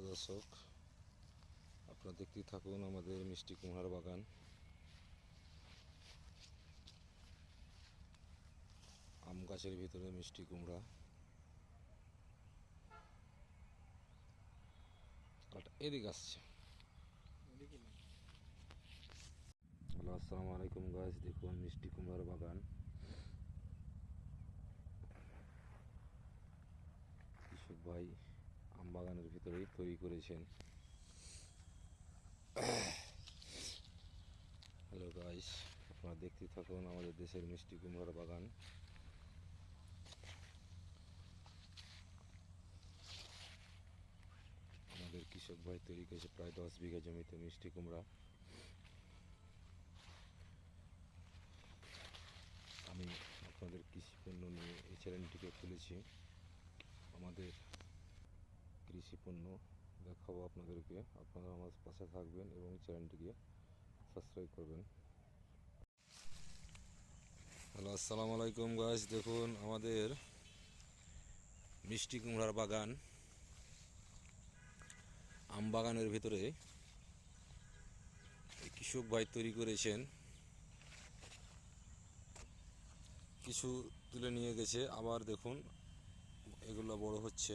প্রিয় দর্শক, আপনারা দেখতেই থাকুন আমাদের মিষ্টি কুমড়ার বাগান। আম গাছের ভিতরে মিষ্টি কুমড়া। এদিকে আসছে। হ্যালো, আসসালামু আলাইকুম গাছ দেখুন মিষ্টি কুমড়ার বাগান। কৃষক ভাই বাগানের ভিতরেই তৈরি করেছেন। হ্যালো গাইস আপনারা দেখতে থাকুন আমাদের দেশের মিষ্টি কুমড়ার বাগান। আমাদের কৃষক ভাই তৈরি করেছে প্রায় দশ বিঘা জমিতে মিষ্টি কুমড়া। আমি আপনাদের কৃষি পণ্য নিয়ে এই চ্যানেলটিকে খুলেছি আমাদের কৃষি পণ্য দেখাবো আপনাদেরকে। আপনারা আমার পাশে থাকবেন এবং চ্যানেলটিকে সাবস্ক্রাইব করবেন। হ্যালো, আসসালামু আলাইকুম গাছ দেখুন, আমাদের মিষ্টি কুমড়ার বাগান, আম বাগানের ভিতরে কৃষক ভাই তৈরি করেছেন। কিছু তুলে নিয়ে গেছে। আবার দেখুন, এগুলো বড় হচ্ছে।